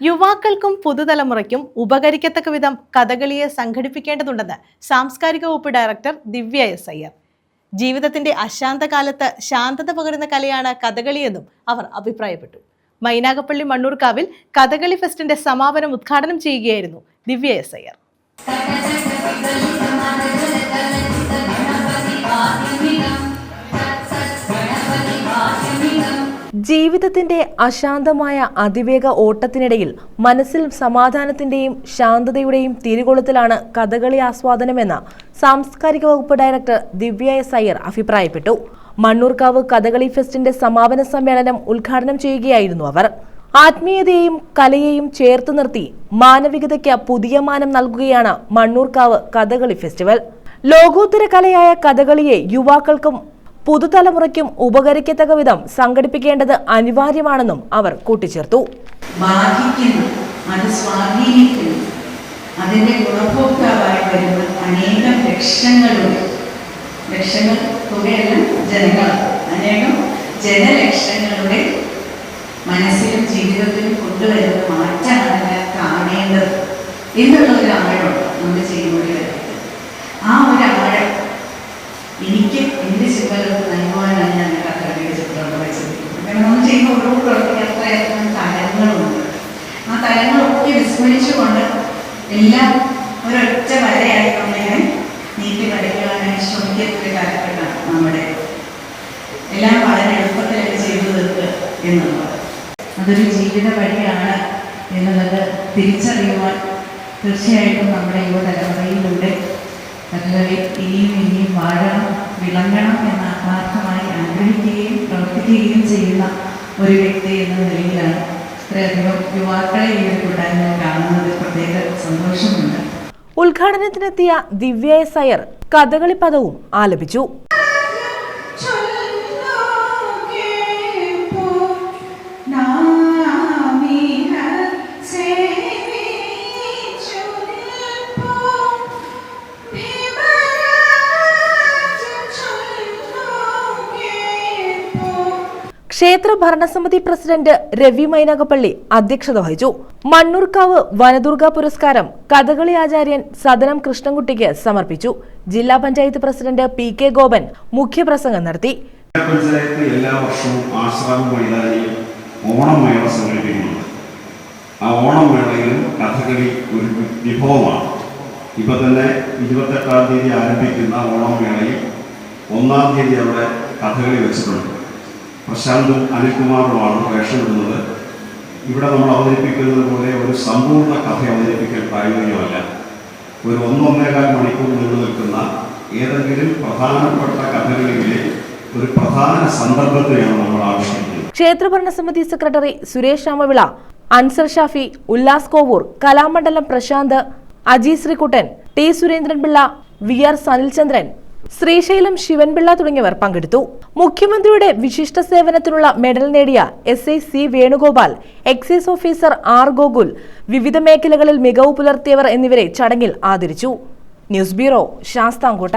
യുവാക്കൾക്കും പുതുതലമുറയ്ക്കും ഉപകരിക്കത്തക്ക വിധം കഥകളിയെ സംഘടിപ്പിക്കേണ്ടതുണ്ടെന്ന് സാംസ്കാരിക വകുപ്പ് ഡയറക്ടർ ദിവ്യ എസ് അയ്യർ ജീവിതത്തിന്റെ അശാന്ത കാലത്ത് ശാന്തത പകരുന്ന കലയാണ് കഥകളിയെന്നും അവർ അഭിപ്രായപ്പെട്ടു. മൈനാഗപ്പള്ളി മണ്ണൂർക്കാവിൽ കഥകളി ഫെസ്റ്റിന്റെ സമാപനം ഉദ്ഘാടനം ചെയ്യുകയായിരുന്നു ദിവ്യ എസ് അയ്യർ ജീവിതത്തിന്റെ അശാന്തമായ അതിവേഗ ഓട്ടത്തിനിടയിൽ മനസ്സിൽ സമാധാനത്തിന്റെയും ശാന്തതയുടെയും തിരികൊളുത്തിലാണ് കഥകളി ആസ്വാദനമെന്ന് സാംസ്കാരിക വകുപ്പ് ഡയറക്ടർ ദിവ്യ എസ് അയ്യർ അഭിപ്രായപ്പെട്ടു. മണ്ണൂർക്കാവ് കഥകളി ഫെസ്റ്റിന്റെ സമാപന സമ്മേളനം ഉദ്ഘാടനം ചെയ്യുകയായിരുന്നു അവർ. ആത്മീയതയെയും കലയെയും ചേർത്ത് നിർത്തി മാനവികതയ്ക്ക് പുതിയ മാനം നൽകുകയാണ് മണ്ണൂർക്കാവ് കഥകളി ഫെസ്റ്റിവൽ. ലോകോത്തര കലയായ കഥകളിയെ യുവാക്കൾക്കും പുതുതലമുറയ്ക്കും ഉപകരിക്കത്തക്ക വിധം സംഘടിപ്പിക്കേണ്ടത് അനിവാര്യമാണെന്നും അവർ കൂട്ടിച്ചേർത്തു. അതിന്റെ ഗുണഭോക്താവായി വരുന്ന അനേകം ലക്ഷങ്ങളുണ്ട്. ലക്ഷങ്ങൾ തുകയല്ല ജനങ്ങൾ അനേകം ജനലക്ഷങ്ങളുടെ മനസ്സിലും ജീവിതത്തിലും കൊണ്ടുവരുന്ന മാറ്റമാണ് ഞാൻ കാണേണ്ടത്. എന്നുള്ള ഒരു ആഴമുണ്ട് നമ്മൾ ചെയ്യുമ്പോൾ ആ ഒരു ആഴം എനിക്ക് നമ്മൾ ചെയ്യുന്ന ആ വിസ്മരിച്ചുകൊണ്ട് എല്ലാം ഒരൊറ്റ എല്ലാം വളരെ ചെയ്തു അതൊരു ജീവിത വഴിയാണ് എന്നുള്ളത് തിരിച്ചറിയുവാൻ തീർച്ചയായിട്ടും നമ്മുടെ പ്രവർത്തിക്കുകയും ചെയ്യുന്ന ഒരു വ്യക്തി എന്ന നിലയിലാണ് ഇത്രയധികം യുവാക്കളെ ഈ ഒരു കൂട്ടായ്മ കാണുന്നത്. പ്രത്യേക സന്തോഷമുണ്ട്. ഉദ്ഘാടനത്തിനെത്തിയ ദിവ്യ എസ് അയ്യർ കഥകളി പദവും ആലപിച്ചു. ക്ഷേത്ര ഭരണസമിതി പ്രസിഡന്റ് രവി മൈനകപ്പള്ളി അധ്യക്ഷത വഹിച്ചു. മണ്ണൂർക്കാവ് വനദുർഗ പുരസ്കാരം കഥകളി ആചാര്യൻ സദനം കൃഷ്ണൻകുട്ടിക്ക് സമർപ്പിച്ചു. ജില്ലാ panchayat president P K Gopan മുഖ്യപ്രസംഗം നടത്തി. ഒന്നാം തീയതി അവിടെ കഥകളി വെച്ചിട്ടുണ്ട്. പ്രശാന്തും അനിൽകുമാറുമാണ് വേഷമിടുന്നത് ഇവിടെ നമ്മൾ അവതരിപ്പിക്കുന്നത് പോലെ ഒരു സമ്പൂർണ കഥ അവതരിപ്പിക്കാൻ പ്രായോഗികമല്ല. ഒരു ഒന്നൊന്നേകാൽ മണിക്കൂർ നീണ്ടു നിൽക്കുന്ന ഏതെങ്കിലും പ്രധാനപ്പെട്ട കഥകളിലെ ഒരു പ്രധാന സന്ദർഭത്തെയാണ് നമ്മൾ ആവിഷ്കരിക്കുന്നത്. ക്ഷേത്രഭരണ ഭരണസമിതി secretary Suresh Ramavila Ansar Shafi Ullas Kovoor Kalamandalam Prashanth Aji Sreekuttan T Surendranpillai V R Sanilchandran Sreesailam Sivanpillai തുടങ്ങിയവർ പങ്കെടുത്തു. മുഖ്യമന്ത്രിയുടെ വിശിഷ്ട സേവനത്തിനുള്ള മെഡൽ നേടിയ S I C Venugopal excise officer R Gokul വിവിധ മേഖലകളിൽ മികവ് പുലർത്തിയവർ എന്നിവരെ ചടങ്ങിൽ ആദരിച്ചു. News bureau Sasthamkotta.